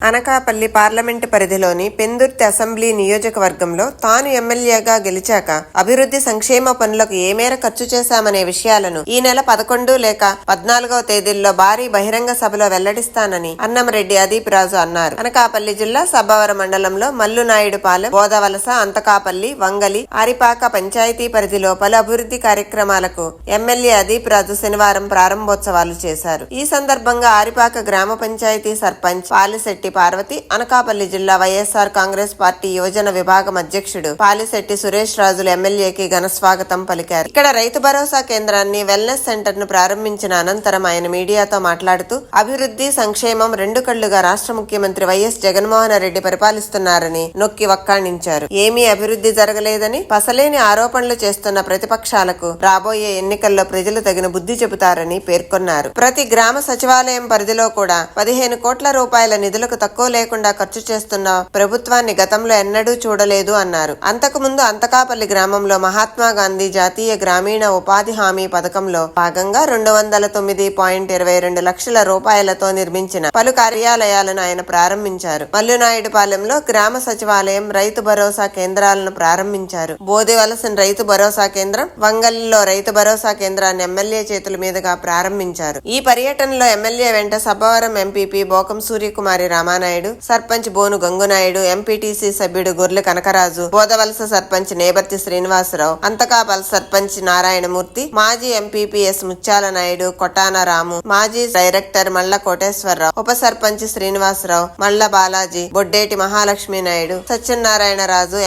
Anakapalli parliament పరిధిలోని Pendurthi assembly నియోజకవర్గంలో తాను ఎమ్మెల్యేగా గెలిచాక అభివృద్ధి సంక్షేమ పనులకు ఏ మేర ఖర్చు చేశామనే విషయాలను ఈ నెల పదకొండు లేక పద్నాలుగవ తేదీల్లో భారీ బహిరంగ సభలో వెల్లడిస్తానని అన్నంరెడ్డి అదీప్ రాజు అన్నారు. అనకాపల్లి జిల్లా సబ్బవరం మండలంలో మల్లునాయుడుపాలెం బోదవలస అంతకాపల్లి వంగలి ఆరిపాక పంచాయతీ పరిధిలో పలు అభివృద్ధి కార్యక్రమాలకు ఎమ్మెల్యే అదీప్ రాజు శనివారం ప్రారంభోత్సవాలు చేశారు. ఈ సందర్భంగా ఆరిపాక గ్రామ పంచాయతీ సర్పంచ్ పాలిశెట్టి పార్వతి అనకాపల్లి జిల్లా వైఎస్ఆర్ కాంగ్రెస్ పార్టీ యువజన విభాగం అధ్యక్షుడు పాలిశెట్టి సురేష్ రాజులు ఎమ్మెల్యేకి ఘనస్వాగతం పలికారు. ఇక్కడ రైతు భరోసా కేంద్రాన్ని వెల్నెస్ సెంటర్ను ప్రారంభించిన అనంతరం ఆయన మీడియాతో మాట్లాడుతూ అభివృద్ధి సంక్షేమం రెండు కళ్ళుగా రాష్ట్ర ముఖ్యమంత్రి వైఎస్ జగన్మోహన్ రెడ్డి పరిపాలిస్తున్నారని నొక్కి వక్కాణించారు. ఏమీ అభివృద్ధి జరగలేదని పసలేని ఆరోపణలు చేస్తున్న ప్రతిపక్షాలకు రాబోయే ఎన్నికల్లో ప్రజలు తగిన బుద్ధి చెబుతారని పేర్కొన్నారు. ప్రతి గ్రామ సచివాలయం పరిధిలో కూడా పదిహేను కోట్ల రూపాయల నిధులకు తక్కువ లేకుండా ఖర్చు చేస్తున్న ప్రభుత్వాన్ని గతంలో ఎన్నడూ చూడలేదు అన్నారు. అంతకు ముందు అంతకాపల్లి గ్రామంలో మహాత్మా గాంధీ జాతీయ గ్రామీణ ఉపాధి హామీ పథకంలో భాగంగా రెండు వందల తొమ్మిది పాయింట్ ఇరవై రెండు లక్షల రూపాయలతో నిర్మించిన పలు కార్యాలయాలను ఆయన ప్రారంభించారు. మల్లునాయుడుపాలెంలో గ్రామ సచివాలయం రైతు భరోసా కేంద్రాలను ప్రారంభించారు. బోదివలసిన రైతు భరోసా కేంద్రం వంగల్లిలో రైతు భరోసా కేంద్రాన్ని ఎమ్మెల్యే చేతుల మీదుగా ప్రారంభించారు. ఈ పర్యటనలో ఎమ్మెల్యే వెంట సబ్బవరం ఎంపీపీ బోకం సూర్యకుమారి రామానాయుడు సర్పంచ్ బోను గంగునాయుడు ఎంపీటీసీ సభ్యుడు గొర్రెల కనకరాజు బోధవలస సర్పంచ్ నేబర్తి శ్రీనివాసరావు అంతకాపల్ సర్పంచ్ నారాయణమూర్తి మాజీ ఎంపీపీఎస్ ముత్యాల నాయుడు కొటాన రాము మాజీ డైరెక్టర్ మల్ల కోటేశ్వరరావు ఉప సర్పంచ్ శ్రీనివాసరావు మల్ల బాలాజీ బొడ్డేటి మహాలక్ష్మి నాయుడు సత్యనారాయణ రాజు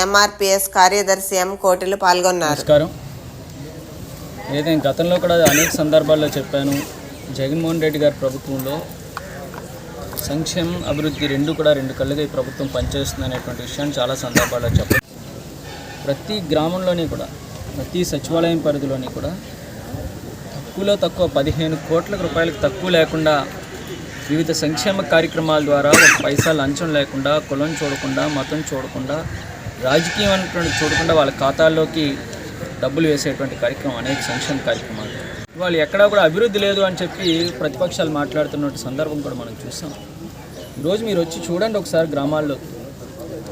కార్యదర్శి ఎం కోటిలు పాల్గొన్నారు. ఏదైనా గతంలో కూడా అనేక సందర్భాల్లో చెప్పాను జగన్మోహన్ రెడ్డి గారి ప్రభుత్వంలో సంక్షేమం అభివృద్ధి రెండు కూడా రెండు కళ్ళుగా ఈ ప్రభుత్వం పనిచేస్తుంది అనేటువంటి విషయాన్ని చాలా సందర్భాల్లో చెప్పాను ప్రతి గ్రామంలోని కూడా ప్రతి సచివాలయం పరిధిలోని కూడా తక్కువలో తక్కువ పదిహేను కోట్ల రూపాయలకు తక్కువ లేకుండా వివిధ సంక్షేమ కార్యక్రమాల ద్వారా ఒక పైసా లంచం లేకుండా కులం చూడకుండా మతం చూడకుండా రాజకీయం అనేటువంటి చూడకుండా వాళ్ళ ఖాతాల్లోకి డబ్బులు వేసేటువంటి కార్యక్రమం అనేక సంక్షేమ కార్యక్రమాలు. వాళ్ళు ఎక్కడా కూడా అభివృద్ధి లేదు అని చెప్పి ప్రతిపక్షాలు మాట్లాడుతున్న సందర్భం కూడా మనం చూసాం. ఈరోజు మీరు వచ్చి చూడండి ఒకసారి గ్రామాల్లో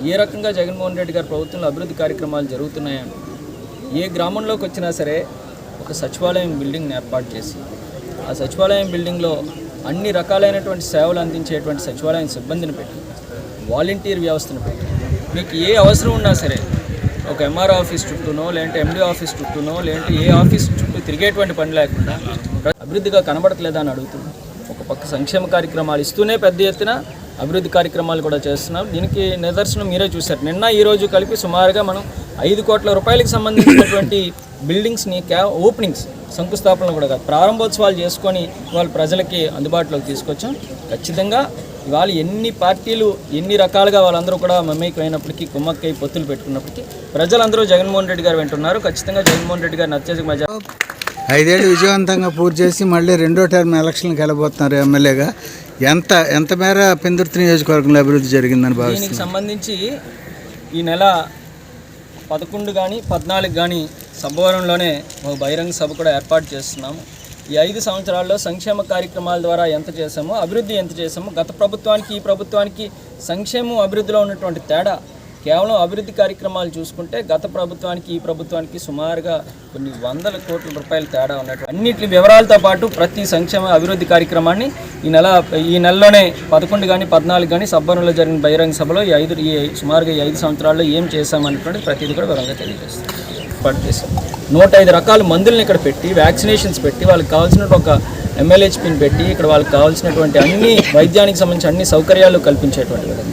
ఏ రకంగా జగన్మోహన్ రెడ్డి గారి ప్రభుత్వంలో అభివృద్ధి కార్యక్రమాలు జరుగుతున్నాయని. ఏ గ్రామంలోకి వచ్చినా సరే ఒక సచివాలయం బిల్డింగ్ని ఏర్పాటు చేసి ఆ సచివాలయం బిల్డింగ్లో అన్ని రకాలైనటువంటి సేవలు అందించేటువంటి సచివాలయం సిబ్బందిని పెట్టి వాలంటీర్ వ్యవస్థను పెట్టి మీకు ఏ అవసరం ఉన్నా సరే ఒక ఎంఆర్ ఆఫీస్ చుట్టూనో లేదంటే ఎండి ఆఫీస్ చుట్టూనో లేదంటే ఏ ఆఫీస్ చుట్టూ తిరిగేటువంటి పని లేకుండా అభివృద్ధిగా కనబడట్లేదా అని అడుగుతున్నాం ఒక పక్క సంక్షేమ కార్యక్రమాలు ఇస్తూనే పెద్ద ఎత్తున అభివృద్ధి కార్యక్రమాలు కూడా చేస్తున్నాం. దీనికి నిదర్శనం మీరే చూశారు. నిన్న ఈరోజు కలిపి సుమారుగా మనం ఐదు కోట్ల రూపాయలకు సంబంధించినటువంటి బిల్డింగ్స్ని క్యా ఓపెనింగ్స్ శంకుస్థాపనలు కూడా కాదు ప్రారంభోత్సవాలు చేసుకొని వాళ్ళ ప్రజలకి అందుబాటులోకి తీసుకొచ్చాం. ఖచ్చితంగా ఇవాళ ఎన్ని పార్టీలు ఎన్ని రకాలుగా వాళ్ళందరూ కూడా మమేకమైనప్పటికీ కుమ్మక్కై పొత్తులు పెట్టుకున్నప్పటికీ ప్రజలందరూ జగన్మోహన్ రెడ్డి గారు వింటున్నారు. ఖచ్చితంగా జగన్మోహన్ రెడ్డి గారిని అత్యధిక మజా ఐదేళ్ళు విజయవంతంగా పూర్తి చేసి మళ్ళీ రెండో టర్మ్ ఎలక్షన్కి వెళ్ళబోతున్నారు ఎమ్మెల్యేగా. ఎంత ఎంత మేర పెందుర్తి నియోజకవర్గంలో అభివృద్ధి జరిగిందని భావిస్తుంది సంబంధించి ఈ నెల పదకొండు కానీ పద్నాలుగు కానీ సభవరంలోనే ఒక బహిరంగ సభ కూడా ఏర్పాటు చేస్తున్నాము ఈ ఐదు సంవత్సరాల్లో సంక్షేమ కార్యక్రమాల ద్వారా ఎంత చేసామో అభివృద్ధి ఎంత చేసామో గత ప్రభుత్వానికి ఈ ప్రభుత్వానికి సంక్షేమం అభివృద్ధిలో ఉన్నటువంటి తేడా కేవలం అభివృద్ధి కార్యక్రమాలు చూసుకుంటే గత ప్రభుత్వానికి ఈ ప్రభుత్వానికి సుమారుగా కొన్ని వందల కోట్ల రూపాయల తేడా ఉన్నట్టు. అన్నిటి వివరాలతో పాటు ప్రతి సంక్షేమ అభివృద్ధి కార్యక్రమాన్ని ఈ నెల ఈ నెలలోనే పదకొండు కానీ పద్నాలుగు కానీ సబ్బవరంలో జరిగిన బహిరంగ సభలో ఈ ఐదు ఈ సుమారుగా ఈ ఐదు సంవత్సరాల్లో ఏం చేశామనేటువంటి ప్రతిదీ కూడా వివరంగా తెలియజేస్తాం. నూట ఐదు రకాల మందులను ఇక్కడ పెట్టి వ్యాక్సినేషన్స్ పెట్టి వాళ్ళకి కావాల్సిన ఒక ఎంఎల్హెచ్పిని పెట్టి ఇక్కడ వాళ్ళకి కావాల్సినటువంటి అన్ని వైద్యానికి సంబంధించిన అన్ని సౌకర్యాలు కల్పించేటువంటి విధంగా